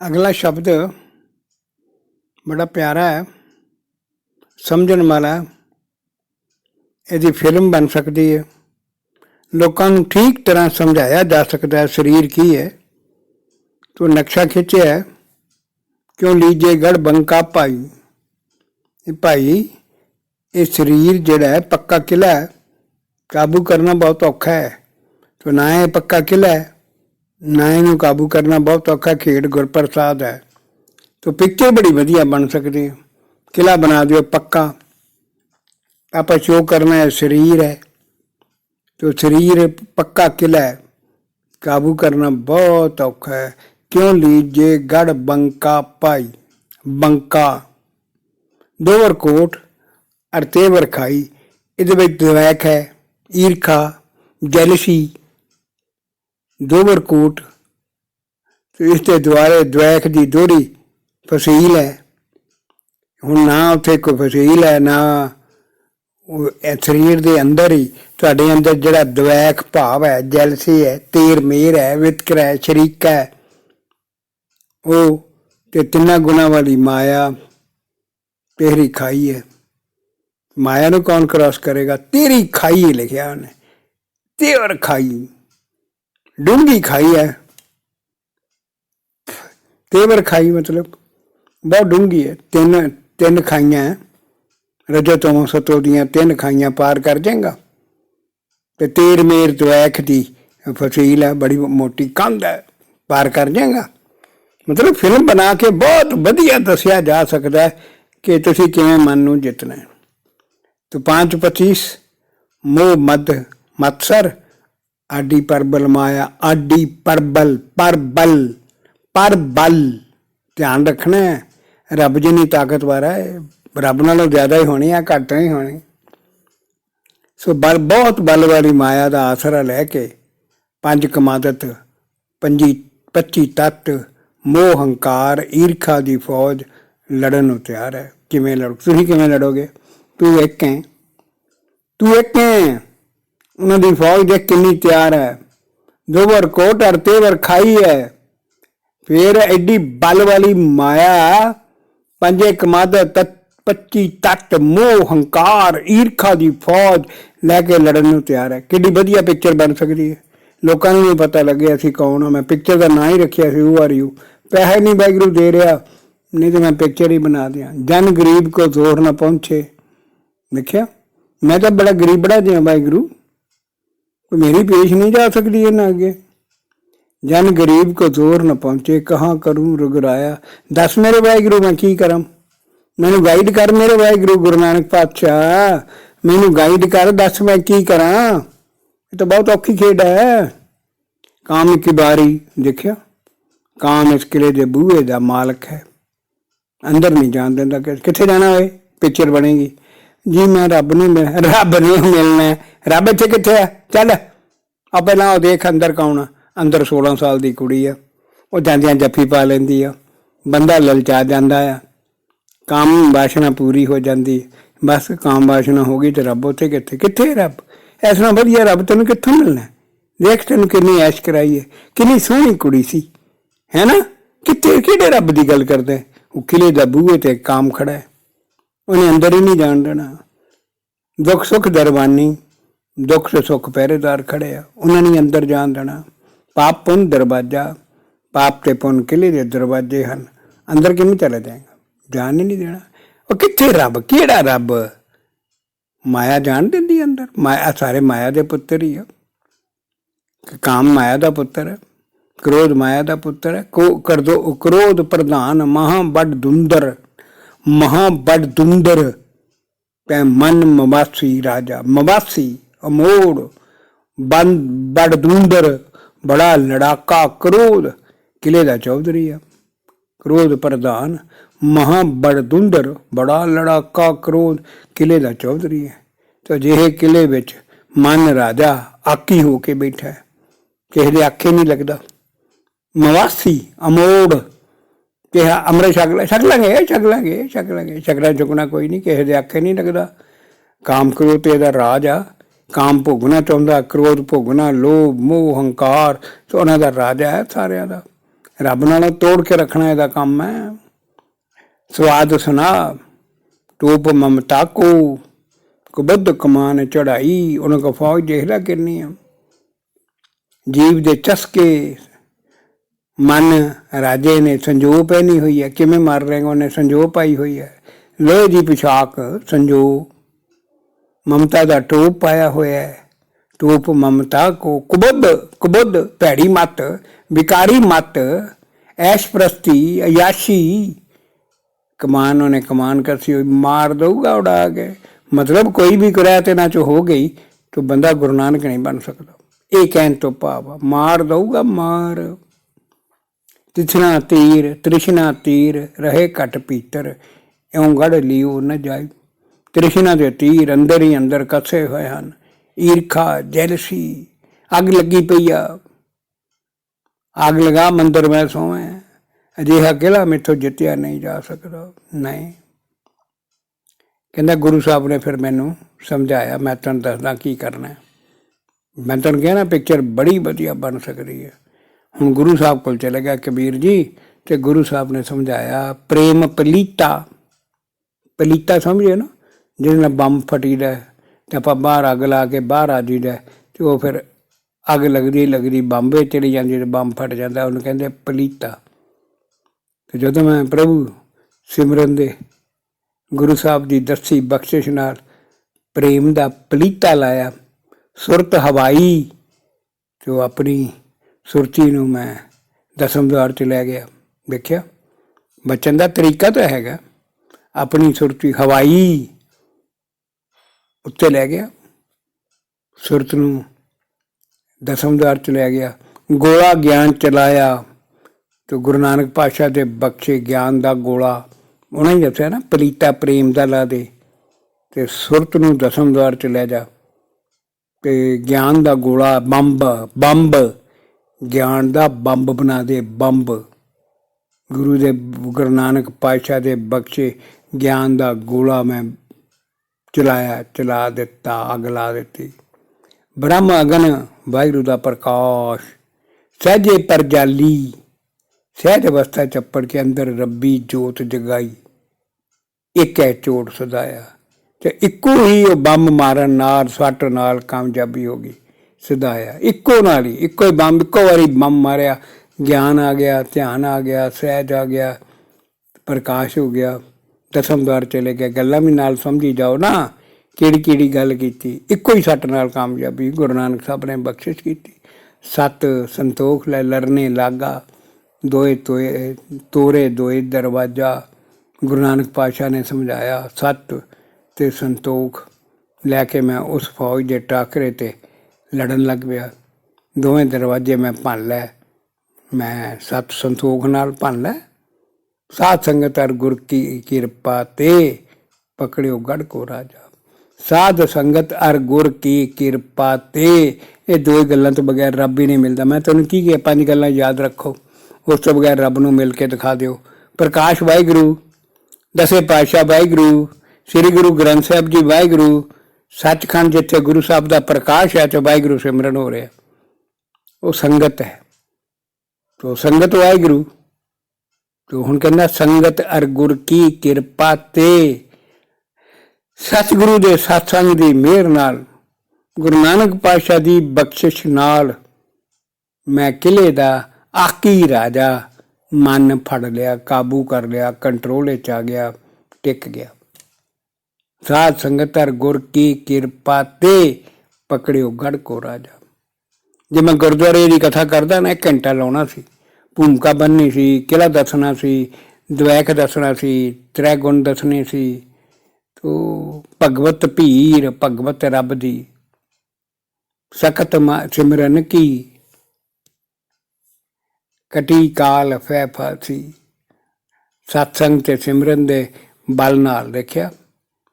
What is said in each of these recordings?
ਅਗਲਾ ਸ਼ਬਦ ਬੜਾ ਪਿਆਰਾ ਹੈ ਸਮਝਣ ਵਾਲਾ ਇਹਦੀ ਫਿਲਮ ਬਣ ਸਕਦੀ ਹੈ। ਲੋਕਾਂ ਨੂੰ ਠੀਕ ਤਰ੍ਹਾਂ ਸਮਝਾਇਆ ਜਾ ਸਕਦਾ ਹੈ ਸਰੀਰ ਕੀ ਹੈ। ਤੋ ਨਕਸ਼ਾ ਖਿੱਚਿਆ ਹੈ, ਕਿਉਂ ਲੀਜੇ ਗੜ ਬੰਕਾ ਭਾਈ? ਇਹ ਭਾਈ ਇਹ ਸਰੀਰ ਜਿਹੜਾ ਹੈ ਪੱਕਾ ਕਿਲਾ ਹੈ। ਕਾਬੂ ਕਰਨਾ ਬਹੁਤ ਔਖਾ ਹੈ। ਤੋ ਨਾ ਇਹ ਪੱਕਾ ਕਿਲਾ ਹੈ। ਨਾ ਨੂੰ ਕਾਬੂ ਕਰਨਾ ਬਹੁਤ ਔਖਾ, ਖੇਡ ਗੁਰਪ੍ਰਸਾਦ ਹੈ। ਤੋ ਪਿਕਚਰ ਬੜੀ ਵਧੀਆ ਬਣ ਸਕਦੀ ਹੈ। ਕਿਲਾ ਬਣਾ ਦਿਓ ਪੱਕਾ। ਆਪਾਂ ਸ਼ੋਅ ਕਰਨਾ ਹੈ, ਸਰੀਰ ਹੈ। ਤੋ ਸਰੀਰ ਪੱਕਾ ਕਿਲਾ ਹੈ। ਕਾਬੂ ਕਰਨਾ ਬਹੁਤ ਔਖਾ ਹੈ। ਕਿਉਂ ਲੀਜੇ ਗੜ ਬੰਕਾ ਪਾਈ ਬੰਕਾ। ਦੋਵਰ ਕੋਟ ਅਰਤੇਵਰ ਖਾਈ। ਇਹਦੇ ਵਿੱਚ ਦਵੈਕ ਹੈ, ਈਰਖਾ, ਜੈਲਸੀ। ਦੋਵਰ ਤੇ ਇਸ ਦੇ ਦੁਆਰੇ ਦਵੈਕ ਦੀ ਦੋੜੀ ਫਸੀਲ ਹੈ। ਹੁਣ ਨਾ ਉੱਥੇ ਕੋਈ ਫਸੀਲ ਹੈ, ਨਾ ਉਹ ਸਰੀਰ ਦੇ ਅੰਦਰ ਹੀ, ਤੁਹਾਡੇ ਅੰਦਰ ਜਿਹੜਾ ਦਵੈਕ ਭਾਵ ਹੈ, ਜੈਲਸੀ ਹੈ, ਤੀਰ ਮੇਰ ਹੈ, ਵਿਤਕਰਾ ਹੈ, ਸ਼ਰੀਕਾ ਹੈ, ਉਹ ਤੇ ਤਿੰਨਾਂ ਗੁਣਾ ਵਾਲੀ ਮਾਇਆ ਤੇਰੀ ਖਾਈ ਹੈ। ਮਾਇਆ ਨੂੰ ਕੌਣ ਕ੍ਰਾਸ ਕਰੇਗਾ? ਤੇਰੀ ਖਾਈ ਲਿਖਿਆ ਉਹਨੇ, ਤੇਰ ਖਾਈ। ਡੂੰਗੀ ਖਾਈ ਹੈ। ਤੇਵਰ ਖਾਈ ਮਤਲਬ ਬਹੁਤ ਡੂੰਗੀ ਹੈ। ਤਿੰਨ ਤਿੰਨ ਖਾਈਆਂ ਰਜੋ ਤੋਂ ਸਤੋ ਦੀਆਂ ਤਿੰਨ ਖਾਈਆਂ ਪਾਰ ਕਰ ਜਾਏਗਾ। ਤੇ ਤੇਰ ਮੇਰ ਦੁਆਖ ਦੀ ਫਸੀਲ ਹੈ, ਬੜੀ ਮੋਟੀ ਕੰਧ ਹੈ, ਪਾਰ ਕਰ ਜਾਏਗਾ। ਮਤਲਬ ਫਿਲਮ ਬਣਾ ਕੇ ਬਹੁਤ ਵਧੀਆ ਦੱਸਿਆ ਜਾ ਸਕਦਾ ਹੈ ਕਿ ਤੁਸੀਂ ਕਿਵੇਂ ਮਨ ਨੂੰ ਜਿੱਤਣਾ ਹੈ। ਤੋ 525 ਮੋਹ ਮਦ ਮਤਸਰ ਆਡੀ ਪਰਬਲ ਮਾਇਆ ਆਡੀ ਪਰਬਲ ਪਰਬਲ ਪਰਬਲ ਧਿਆਨ ਰੱਖਣਾ ਹੈ ਰੱਬ ਜਿੰਨੀ ਤਾਕਤਵਰ ਹੈ ਰੱਬ ਨਾਲੋਂ ਜ਼ਿਆਦਾ ਹੀ ਹੋਣੀ ਆ ਘੱਟ ਨਹੀਂ ਹੋਣੀ ਸੋ ਬਲ ਬਹੁਤ ਬਲ ਵਾਲੀ ਮਾਇਆ ਦਾ ਆਸਰਾ ਲੈ ਕੇ ਪੰਜ ਕਮਾਦਤ ਪੰਜੀ 25 ਤੱਤ ਮੋਹ ਹੰਕਾਰ ਈਰਖਾ ਦੀ ਫੌਜ ਲੜਨ ਨੂੰ ਤਿਆਰ ਹੈ ਕਿਵੇਂ ਲੜੋ ਤੁਸੀਂ ਕਿਵੇਂ ਲੜੋਗੇ ਤੂੰ ਇੱਕ ਹੈ ਤੂੰ ਇੱਕ ਹੈ ਉਹਨਾਂ ਦੀ ਫੌਜ ਦੇਖ ਕਿੰਨੀ ਤਿਆਰ ਹੈ। ਦੋਵਰ ਕੋਟ ਅਰ ਤੇਵਰ ਖਾਈ ਹੈ। ਫਿਰ ਐਡੀ ਬਲ ਵਾਲੀ ਮਾਇਆ, ਪੰਜੇ ਕਮਾਦ ਤਤ 25 ਤੱਤ, ਮੋਹ, ਹੰਕਾਰ, ਈਰਖਾ ਦੀ ਫੌਜ ਲੈ ਕੇ ਲੜਨ ਨੂੰ ਤਿਆਰ ਹੈ। ਕਿੰਨੀ ਵਧੀਆ ਪਿਕਚਰ ਬਣ ਸਕਦੀ ਹੈ। ਲੋਕਾਂ ਨੂੰ ਨਹੀਂ ਪਤਾ ਲੱਗਿਆ ਅਸੀਂ ਕੌਣ ਹਾਂ। ਮੈਂ ਪਿਕਚਰ ਦਾ ਨਾਂ ਹੀ ਰੱਖਿਆ ਸੀ ਉਹ ਆਰ ਯੂ ਪੈਸੇ ਨਹੀਂ ਵਾਹਿਗੁਰੂ ਦੇ ਰਿਹਾ। ਨਹੀਂ ਤਾਂ ਮੈਂ ਪਿਕਚਰ ਹੀ ਬਣਾ ਦਿਆਂ। ਜਨ ਗਰੀਬ ਕੋ ਜ਼ੋਰ ਨਾ ਪਹੁੰਚੇ। ਦੇਖਿਆ? ਮੈਂ ਤਾਂ ਬੜਾ ਗਰੀਬੜਾ ਜਿਹਾ ਵਾਹਿਗੁਰੂ। ਕੋਈ ਮੇਰੀ ਪੇਸ਼ ਨਹੀਂ ਜਾ ਸਕਦੀ ਇਹਨਾਂ ਅੱਗੇ। ਜਨ ਗਰੀਬ ਕੋ ਜ਼ੋਰ ਨ ਪਹੁੰਚੇ, ਕਹਾਂ ਕਰੂੰ ਰੁਗਰਾਇਆ? ਦੱਸ ਮੇਰੇ ਵਾਹਿਗੁਰੂ, ਮੈਂ ਕੀ ਕਰਾਂ? ਮੈਨੂੰ ਗਾਈਡ ਕਰ ਮੇਰੇ ਵਾਹਿਗੁਰੂ, ਗੁਰੂ ਨਾਨਕ ਪਾਤਸ਼ਾਹ। ਮੈਨੂੰ ਗਾਈਡ ਕਰ, ਦੱਸ ਮੈਂ ਕੀ ਕਰਾਂ? ਇਹ ਤਾਂ ਬਹੁਤ ਔਖੀ ਖੇਡ ਹੈ। ਕਾਮ ਕੀ ਬਾਰੀ, ਦੇਖਿਆ? ਕਾਮ ਇਸ ਕਿਲੇ ਦੇ ਬੂਹੇ ਦਾ ਮਾਲਕ ਹੈ। ਅੰਦਰ ਨਹੀਂ ਜਾਣ ਦਿੰਦਾ ਕਿੱਥੇ ਜਾਣਾ ਹੋਏ? ਪਿਕਚਰ ਬਣੇਗੀ। ਜੀ ਮੈਂ ਰੱਬ ਨੂੰ ਮਿਲ, ਰੱਬ ਨੂੰ ਮਿਲਣਾ ਰੱਬ ਇੱਥੇ ਕਿੱਥੇ ਹੈ? ਚੱਲ ਆ ਪਹਿਲਾਂ ਉਹ ਦੇਖ ਅੰਦਰ ਕੌਣ ਆ? ਅੰਦਰ 16 ਸਾਲ ਦੀ ਕੁੜੀ ਆ। ਉਹ ਜਾਂਦਿਆਂ ਜੱਫੀ ਪਾ ਲੈਂਦੀ ਆ। ਬੰਦਾ ਲਲਚਾ ਜਾਂਦਾ ਆ। ਕਾਮ ਵਾਸ਼ਨਾ ਪੂਰੀ ਹੋ ਜਾਂਦੀ ਬਸ ਕਾਮ ਵਾਸ਼ਨਾ ਹੋ ਗਈ ਤੇ ਰੱਬ ਉੱਥੇ ਕਿੱਥੇ? ਕਿੱਥੇ ਰੱਬ? ਇਸ ਨਾਲ ਵਧੀਆ ਰੱਬ ਤੈਨੂੰ ਕਿੱਥੋਂ ਮਿਲਣਾ ਦੇਖ ਤੈਨੂੰ ਕਿੰਨੀ ਐਸ਼ ਕਰਾਈ ਹੈ। ਕਿੰਨੀ ਸੋਹਣੀ ਕੁੜੀ ਸੀ। ਹੈ ਨਾ? ਕਿੱਥੇ, ਕਿਹੜੇ ਰੱਬ ਦੀ ਗੱਲ ਕਰਦਾ ਉਹ ਕਿਲੇ ਦਾ ਬੂਹੇ ਤੇ ਕਾਮ ਖੜਾ ਹੈ। ਉਹਨੇ ਅੰਦਰ ਹੀ ਨਹੀਂ ਜਾਣ ਦੇਣਾ। ਦੁੱਖ ਸੁੱਖ ਦਰਬਾਨੀ, ਦੁੱਖ ਤੇ ਸੁੱਖ ਪਹਿਰੇਦਾਰ ਖੜੇ ਆ, ਉਹਨਾਂ ਨੇ ਅੰਦਰ ਜਾਣ ਦੇਣਾ। ਪਾਪ ਪੁੰਨ ਦਰਵਾਜ਼ਾ, ਪਾਪ ਤੇ ਪੁੰਨ ਕਿਲੇ ਦੇ ਦਰਵਾਜ਼ੇ ਹਨ। ਅੰਦਰ ਕਿਵੇਂ ਚਲੇ ਜਾਏਗਾ? ਜਾਣ ਹੀ ਨਹੀਂ ਦੇਣਾ। ਉਹ ਕਿੱਥੇ ਰੱਬ? ਕਿਹੜਾ ਰੱਬ? ਮਾਇਆ ਜਾਣ ਦਿੰਦੀ ਅੰਦਰ? ਮਾਇਆ ਸਾਰੇ ਮਾਇਆ ਦੇ ਪੁੱਤਰ ਹੀ ਆ। ਕਾਮ ਮਾਇਆ ਦਾ ਪੁੱਤਰ ਹੈ ਕ੍ਰੋਧ ਮਾਇਆ ਦਾ ਪੁੱਤਰ ਹੈ ਕੋ ਕਰ ਕ੍ਰੋਧ ਪ੍ਰਧਾਨ ਮਹਾ ਵੱਡ ਦੁੰਦਰ। ਮਹਾ ਵੱਡ ਦੁੰਦਰ ਪੈ ਮਨ ਮਵਾਸੀ ਰਾਜਾ। ਮਵਾਸੀ, ਅਮੋੜ, ਬੰਦ ਵੱਡ ਬੜਾ ਲੜਾਕਾ ਕ੍ਰੋਧ। ਕਿਲੇ ਦਾ ਚੌਧਰੀ ਆ। ਕ੍ਰੋਧ ਪ੍ਰਧਾਨ ਮਹਾ ਵੱਡ ਦੁੰਦਰ ਬੜਾ ਲੜਾਕਾ ਕ੍ਰੋਧ। ਕਿਲੇ ਦਾ ਚੌਧਰੀ ਹੈ ਤੇ ਜਿਹੇ ਕਿਲੇ ਵਿੱਚ ਮਨ ਰਾਜਾ ਆਕੀ ਹੋ ਕੇ ਬੈਠਾ। ਹੈ ਕਿਸੇ ਦੇ ਆਖੇ ਨਹੀਂ ਲੱਗਦਾ। ਮਵਾਸੀ, ਅਮੋੜ ਕਿਹਾ ਅੰਮ੍ਰਿਤ ਛਕ ਲੈ, ਛਕ ਲਾਂਗੇ ਛਕ ਲਾਂਗੇ ਛਕ ਲਾਂਗੇ। ਛਕਣਾ ਚੁਕਣਾ ਕੋਈ ਨਹੀਂ, ਕਿਸੇ ਦੇ ਆਖੇ ਨਹੀਂ ਲੱਗਦਾ। ਕਾਮ ਕ੍ਰੋਧ ਤੇ ਇਹਦਾ ਰਾਜ ਆ। ਕਾਮ ਭੋਗਣਾ ਚਾਹੁੰਦਾ, ਕ੍ਰੋਧ ਭੋਗਣਾ, ਲੋਭ, ਮੋਹ, ਹੰਕਾਰ, ਤੇ ਉਹਨਾਂ ਦਾ ਰਾਜਾ ਹੈ ਸਾਰਿਆਂ ਦਾ। ਰੱਬ ਨਾਲੋਂ ਤੋੜ ਕੇ ਰੱਖਣਾ ਇਹਦਾ ਕੰਮ ਹੈ। ਸਵਾਦ ਸੁਨਾ ਟੂਪ ਮਮਤਾ ਕੋ ਕੁਬਦ ਕਮਾਨ ਚੜਾਈ ਉਹਨਾਂ ਕੋ ਫੌਜ ਦੇਖ ਲੈ ਕਿੰਨੀ ਆ। ਜੀਵ ਦੇ ਚਸਕੇ ਮਨ ਰਾਜੇ ਨੇ ਸੰਜੋ ਪਹਿਨੀ ਹੋਈ ਹੈ। ਕਿਵੇਂ ਮਰ ਰਹੇ ਉਹਨੇ ਸੰਜੋ ਪਾਈ ਹੋਈ ਹੈ। ਲੋਹ ਦੀ ਪਿਛਾਕ ਸੰਜੋ ਮਮਤਾ ਦਾ ਟੋਪ ਪਾਇਆ ਹੋਇਆ ਹੈ। ਟੋਪ ਮਮਤਾ ਕੋ ਕੁਬਦ ਕੁਬਦ ਭੈੜੀ ਮਤ ਵਿਕਾਰੀ ਮਤ ਐਸ਼ ਪ੍ਰਸਤੀ ਅਯਾਸ਼ੀ। ਕਮਾਨ ਉਹਨੇ ਕਮਾਨ ਕਰਸੀ ਮਾਰ ਦਊਗਾ ਉਡਾ ਕੇ। ਮਤਲਬ ਕੋਈ ਵੀ ਕਿਰਿਆ ਤੇ ਨਾ ਚ ਹੋ ਗਈ ਤਾਂ ਬੰਦਾ ਗੁਰੂ ਨਾਨਕ ਨਹੀਂ ਬਣ ਸਕਦਾ। ਇਹ ਕਹਿਣ ਤੋਂ ਭਾਵ ਆ, ਮਾਰ ਦਊਗਾ ਮਾਰ। ਤਿਛਣਾ ਤੀਰ, ਤ੍ਰਿਸ਼ਨਾ ਤੀਰ, ਰਹੇ ਘਟ ਪੀਤਰ, ਇਉਂ ਗੜ ਲਿਓ ਨ ਜਾਈ। ਤ੍ਰਿਸ਼ਨਾ ਦੇ ਤੀਰ ਅੰਦਰ ਹੀ ਅੰਦਰ ਕੱਸੇ ਹੋਏ ਹਨ। ਈਰਖਾ, ਜੈਲਸੀ, ਅੱਗ ਲੱਗੀ ਪਈ ਆ। ਅੱਗ ਲਗਾ ਮੰਦਰ ਮੈਂ ਸੋਵੇਂ ਅਜਿਹਾ ਕਿਲਾ ਮੇਥੋਂ ਜਿੱਤਿਆ ਨਹੀਂ ਜਾ ਸਕਦਾ। ਨਹੀਂ। ਕਹਿੰਦਾ ਗੁਰੂ ਸਾਹਿਬ ਨੇ ਫਿਰ ਮੈਨੂੰ ਸਮਝਾਇਆ, ਮੈਂ ਤੈਨੂੰ ਦੱਸਦਾ ਕੀ ਕਰਨਾ। ਮੈਂ ਤੈਨੂੰ ਕਿਹਾ ਨਾ ਪਿਕਚਰ ਬੜੀ ਵਧੀਆ ਬਣ ਸਕਦੀ ਹੈ। ਹੁਣ ਗੁਰੂ ਸਾਹਿਬ ਕੋਲ ਚਲੇ ਗਿਆ ਕਬੀਰ ਜੀ ਤੇ ਗੁਰੂ ਸਾਹਿਬ ਨੇ ਸਮਝਾਇਆ, ਪ੍ਰੇਮ ਪਲੀਤਾ। ਪਲੀਤਾ ਸਮਝੇ ਨਾ? ਜਿਹਦੇ ਨਾਲ ਬੰਬ ਫਟੀਦਾ ਹੈ ਤੇ ਆਪਾਂ ਬਾਹਰ ਅੱਗ ਲਾ ਕੇ ਬਾਹਰ ਆ ਜੀਦਾ ਹੈ ਤੇ ਉਹ ਫਿਰ ਅੱਗ ਲੱਗਦੀ ਲੱਗਦੀ ਬੰਬੇ ਚਲੀ ਜਾਂਦੀ ਤੇ ਬੰਬ ਫਟ ਜਾਂਦਾ, ਉਹਨੂੰ ਕਹਿੰਦੇ ਪਲੀਤਾ। ਤੇ ਜਦੋਂ ਮੈਂ ਪ੍ਰਭੂ ਸਿਮਰਨ ਦੇ ਗੁਰੂ ਸਾਹਿਬ ਦੀ ਦੱਸੀ ਬਖਸ਼ਿਸ਼ ਨਾਲ ਪ੍ਰੇਮ ਦਾ ਪਲੀਤਾ ਲਾਇਆ, ਸੁਰਤ ਹਵਾਈ ਤੇ ਉਹ ਆਪਣੀ ਸੁਰਤੀ ਨੂੰ ਮੈਂ ਦਸਮ ਦਵਾਰ ਚ ਲੈ ਗਿਆ ਦੇਖਿਆ ਬਚਨ ਦਾ ਤਰੀਕਾ ਤਾਂ ਹੈਗਾ। ਆਪਣੀ ਸੁਰਤੀ ਹਵਾਈ ਉੱਤੇ ਲੈ ਗਿਆ। ਸੁਰਤ ਨੂੰ ਦਸਮ ਦਵਾਰ ਚ ਲੈ ਗਿਆ। ਗੋਲਾ ਗਿਆਨ ਚਲਾਇਆ। ਤੇ ਗੁਰੂ ਨਾਨਕ ਪਾਤਸ਼ਾਹ ਦੇ ਬਖਸ਼ੇ ਗਿਆਨ ਦਾ ਗੋਲਾ ਉਹਨਾਂ ਹੀ ਦੱਸਿਆ ਨਾ, ਪਲੀਤਾ ਪ੍ਰੇਮ ਦਾ ਲਾ ਦੇ। ਤੇ ਸੁਰਤ ਨੂੰ ਦਸਮ ਦਵਾਰ ਚ ਲੈ ਜਾ। ਤੇ ਗਿਆਨ ਦਾ ਗੋਲਾ ਬੰਬ ਬੰਬ ਗਿਆਨ ਦਾ ਬੰਬ ਬਣਾ ਦੇ, ਬੰਬ। ਗੁਰੂ ਦੇ, ਗੁਰੂ ਨਾਨਕ ਪਾਤਸ਼ਾਹ ਦੇ ਬਖਸ਼ੇ ਗਿਆਨ ਦਾ ਗੋਲਾ ਮੈਂ ਚਲਾਇਆ, ਚਲਾ ਦਿੱਤਾ, ਅੱਗ ਲਾ ਦਿੱਤੀ। ਬ੍ਰਹਮ ਅਗਨ, ਵਾਹਿਗੁਰੂ ਦਾ ਪ੍ਰਕਾਸ਼। ਸਹਜੇ ਪਰਜਾਲੀ ਸਹਿਜ ਅਵਸਥਾ ਚੱਪੜ ਕੇ ਅੰਦਰ ਰੱਬੀ ਜੋਤ ਜਗਾਈ। ਇੱਕ ਹੈ ਚੋਟ ਸਦਾਇਆ। ਤੇ ਇੱਕੋ ਹੀ ਉਹ ਬੰਬ ਮਾਰਨ ਨਾਲ ਸੱਟ ਨਾਲ ਕਾਮਯਾਬੀ ਹੋ ਗਈ। ਸਿਧਾਇਆ। ਇੱਕੋ ਨਾਲ ਹੀ, ਇੱਕੋ ਹੀ ਬੰਬ, ਇੱਕੋ ਵਾਰੀ ਬੰਬ ਮਾਰਿਆ। ਗਿਆਨ ਆ ਗਿਆ, ਧਿਆਨ ਆ ਗਿਆ, ਸਹਿਜ ਆ ਗਿਆ, ਪ੍ਰਕਾਸ਼ ਹੋ ਗਿਆ, ਦਸਮ ਦਵਾਰ ਚਲੇ ਗਏ। ਗੱਲਾਂ ਵੀ ਨਾਲ ਸਮਝੀ ਜਾਓ ਨਾ ਕਿਹੜੀ ਕਿਹੜੀ ਗੱਲ ਕੀਤੀ। ਇੱਕੋ ਹੀ ਸੱਟ ਨਾਲ ਕਾਮਯਾਬੀ ਗੁਰੂ ਨਾਨਕ ਸਾਹਿਬ ਨੇ ਬਖਸ਼ਿਸ਼ ਕੀਤੀ। ਸਤ ਸੰਤੋਖ ਲੈ ਲਰਨੇ ਲਾਗਾ। ਦੋਏ ਤੋਏ, ਤੋਰੇ ਦੋਏ ਦਰਵਾਜਾ। ਗੁਰੂ ਨਾਨਕ ਪਾਤਸ਼ਾਹ ਨੇ ਸਮਝਾਇਆ, ਸਤ ਤੇ ਸੰਤੋਖ ਲੈ ਕੇ ਮੈਂ ਉਸ ਫੌਜ ਦੇ ਟਾਕਰੇ ਤੇ ਲੜਨ ਲੱਗ ਪਿਆ। ਦੋਵੇਂ ਦਰਵਾਜ਼ੇ ਮੈਂ ਭੰਨ ਲੈ ਮੈਂ ਸਤ ਸੰਤੋਖ ਨਾਲ ਭੰਨ ਲੈ ਸਾਧ ਸੰਗਤ ਅਰ ਗੁਰ ਕੀ ਕਿਰਪਾ ਤੇ ਪਕੜਿਓ ਗੜ ਕੋ ਰਾਜਾ। ਸਾਧ ਸੰਗਤ ਅਰ ਗੁਰ ਕੀ ਕਿਰਪਾ ਤੇ। ਇਹ ਦੋ ਗੱਲਾਂ ਤੋਂ ਬਗੈਰ ਰੱਬ ਹੀ ਨਹੀਂ ਮਿਲਦਾ। ਮੈਂ ਤੁਹਾਨੂੰ ਕੀ ਕਿਹਾ? ਪੰਜ ਗੱਲਾਂ ਯਾਦ ਰੱਖੋ। ਉਸ ਤੋਂ ਬਗੈਰ ਰੱਬ ਨੂੰ ਮਿਲ ਕੇ ਦਿਖਾ ਦਿਓ। ਪ੍ਰਕਾਸ਼ ਵਾਹਿਗੁਰੂ। ਦਸੇ ਪਾਤਸ਼ਾਹ ਵਾਹਿਗੁਰੂ। ਸ੍ਰੀ ਗੁਰੂ ਗ੍ਰੰਥ ਸਾਹਿਬ ਜੀ ਵਾਹਿਗੁਰੂ। ਸੱਚਖੰਡ ਜਿੱਥੇ ਗੁਰੂ ਸਾਹਿਬ ਦਾ ਪ੍ਰਕਾਸ਼ ਹੈ ਤੇ ਵਾਹਿਗੁਰੂ ਸਿਮਰਨ ਹੋ ਰਿਹਾ। ਉਹ ਸੰਗਤ ਹੈ। ਤੋ ਸੰਗਤ ਵਾਹਿਗੁਰੂ। ਤੋ ਹੁਣ ਕਹਿੰਦਾ, ਸੰਗਤ ਅਰ ਗੁਰ ਕੀ ਕਿਰਪਾ ਤੇ। ਸਤਿਗੁਰੂ ਦੇ ਸਤਸੰਗ ਦੀ ਮਿਹਰ ਨਾਲ, ਗੁਰੂ ਨਾਨਕ ਪਾਤਸ਼ਾਹ ਦੀ ਬਖਸ਼ਿਸ਼ ਨਾਲ ਮੈਂ ਕਿਲੇ ਦਾ ਆਕੀ ਰਾਜਾ ਮਨ ਫੜ ਲਿਆ, ਕਾਬੂ ਕਰ ਲਿਆ, ਕੰਟਰੋਲ ਵਿੱਚ ਆ ਗਿਆ, ਟਿਕ ਗਿਆ। ਸਾਧ ਸੰਗਤਰ ਗੁਰ ਕੀ ਕਿਰਪਾ ਤੇ ਪਕੜਿਓ ਗੜ ਕੋ ਰਾਜਾ। ਜੇ ਮੈਂ ਗੁਰਦੁਆਰੇ ਦੀ ਕਥਾ ਕਰਦਾ ਨਾ ਘੰਟਾ ਲਾਉਣਾ ਸੀ। ਭੂਮਿਕਾ ਬੰਨਣੀ ਸੀ ਕਿਲਾ ਦੱਸਣਾ ਸੀ ਦਵੈਕ ਦੱਸਣਾ ਸੀ ਤ੍ਰੈ ਗੁਣ ਦੱਸਣੇ ਸੀ। ਤੋ ਭਗਵਤ ਭੀਰ, ਭਗਵਤ ਰੱਬ ਦੀ। ਸਖਤ ਮਾ- ਸਿਮਰਨ ਕੀ। ਕਟੀ ਕਾਲ ਫੈ ਫਾਸੀ। ਸਤਸੰਗ ਤੇ ਸਿਮਰਨ ਦੇ ਬਲ ਨਾਲ ਦੇਖਿਆ।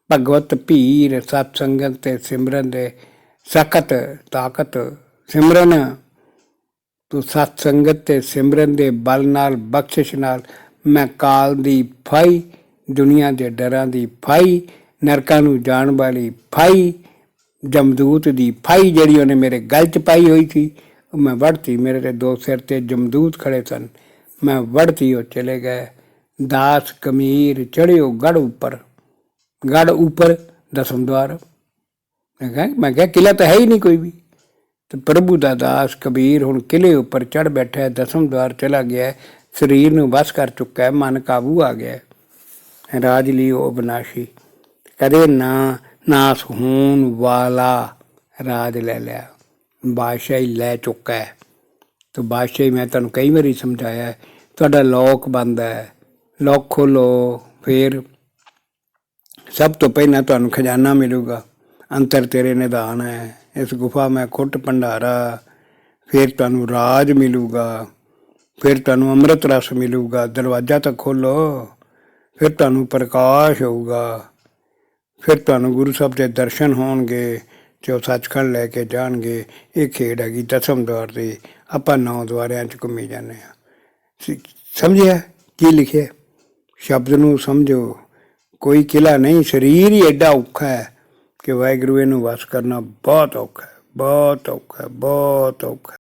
ਭਗਵਤ ਭੀਰ ਸਤਸੰਗ ਤੇ ਸਿਮਰਨ ਦੇ ਸਖਤ ਤਾਕਤ ਸਿਮਰਨ। ਤੂੰ ਸਤਸੰਗਤ ਤੇ ਸਿਮਰਨ ਦੇ ਬਲ ਨਾਲ ਬਖਸ਼ਿਸ਼ ਨਾਲ ਮੈਂ ਕਾਲ ਦੀ ਫਾਈ, ਦੁਨੀਆ ਦੇ ਡਰਾਂ ਦੀ ਫਾਈ, ਨਰਕਾਂ ਨੂੰ ਜਾਣ ਵਾਲੀ ਫਾਈ, ਜਮਦੂਤ ਦੀ ਫਾਈ ਜਿਹੜੀ ਉਹਨੇ ਮੇਰੇ ਗਲ 'ਚ ਪਾਈ ਹੋਈ ਸੀ, ਉਹ ਮੈਂ ਵੜਤੀ। ਮੇਰੇ ਤੇ ਦੋ ਸਿਰ ਤੇ ਜਮਦੂਤ ਖੜੇ ਸਨ। ਮੈਂ ਵੜਤੀ, ਉਹ ਚਲੇ ਗਏ। ਦਾਸ ਕਮੀਰ ਚੜਿਓ ਗੜ ਉੱਪਰ। ਗੜ ਉੱਪਰ ਦਸਮ ਦਵਾਰ। ਮੈਂ ਕਿਹਾ ਮੈਂ ਕਿਹਾ ਕਿਲਾ ਤਾਂ ਹੈ ਹੀ ਨਹੀਂ ਕੋਈ ਵੀ। ਤੇ ਪ੍ਰਭੂ ਦਾ ਦਾਸ ਕਬੀਰ ਹੁਣ ਕਿਲੇ ਉੱਪਰ ਚੜ ਬੈਠਾ ਹੈ ਦਸਮ ਦਵਾਰ ਚਲਾ ਗਿਆ ਹੈ, ਸਰੀਰ ਨੂੰ ਬਸ ਕਰ ਚੁੱਕਾ ਹੈ ਮਨ ਕਾਬੂ ਆ ਗਿਆ ਹੈ। ਰਾਜ ਲਈ ਉਹ ਬਨਾਸ਼ੀ ਕਦੇ ਨਾ ਨਾਸ ਹੋਣ ਵਾਲਾ ਰਾਜ ਲੈ ਲਿਆ। ਬਾਦਸ਼ਾਹੀ ਲੈ ਚੁੱਕਾ ਹੈ। ਤੇ ਬਾਦਸ਼ਾਹੀ ਮੈਂ ਤੁਹਾਨੂੰ ਕਈ ਵਾਰੀ ਸਮਝਾਇਆ ਤੁਹਾਡਾ ਲੋਕ ਬੰਦ ਹੈ। ਲੋਕ ਖੋਲੋ ਫਿਰ ਸਭ ਤੋਂ ਪਹਿਲਾਂ ਤੁਹਾਨੂੰ ਖਜ਼ਾਨਾ ਮਿਲੂਗਾ। ਅੰਤਰ ਤੇਰੇ ਨਿਦਾਨ ਹੈ। ਇਸ ਗੁਫਾ ਮੈਂ ਖੁੱਟ ਭੰਡਾਰਾ। ਫਿਰ ਤੁਹਾਨੂੰ ਰਾਜ ਮਿਲੂਗਾ। ਫਿਰ ਤੁਹਾਨੂੰ ਅੰਮ੍ਰਿਤ ਰਸ ਮਿਲੂਗਾ। ਦਰਵਾਜ਼ਾ ਤਾਂ ਖੋਲੋ ਫਿਰ ਤੁਹਾਨੂੰ ਪ੍ਰਕਾਸ਼ ਹੋਊਗਾ। ਫਿਰ ਤੁਹਾਨੂੰ ਗੁਰੂ ਸਾਹਿਬ ਦੇ ਦਰਸ਼ਨ ਹੋਣਗੇ। ਤੇ ਉਹ ਸੱਚਖੰਡ ਲੈ ਕੇ ਜਾਣਗੇ। ਇਹ ਖੇਡ ਹੈਗੀ ਦਸਮ ਦਵਾਰ ਦੀ। ਆਪਾਂ ਨੌ ਦਵਾਰਿਆਂ ਚ ਘੁੰਮੀ ਜਾਂਦੇ ਆ ਸਮਝਿਆ? ਕੀ ਲਿਖਿਆ? ਸ਼ਬਦ ਨੂੰ ਸਮਝੋ। ਕੋਈ ਕਿਲਾ ਨਹੀਂ, ਸਰੀਰ ਹੀ ਐਡਾ ਔਖਾ ਹੈ ਕਿ ਵਾਹਿਗੁਰੂ ਇਹਨੂੰ ਵਸ ਕਰਨਾ ਬਹੁਤ ਔਖਾ ਹੈ, ਬਹੁਤ ਔਖਾ ਬਹੁਤ ਔਖਾ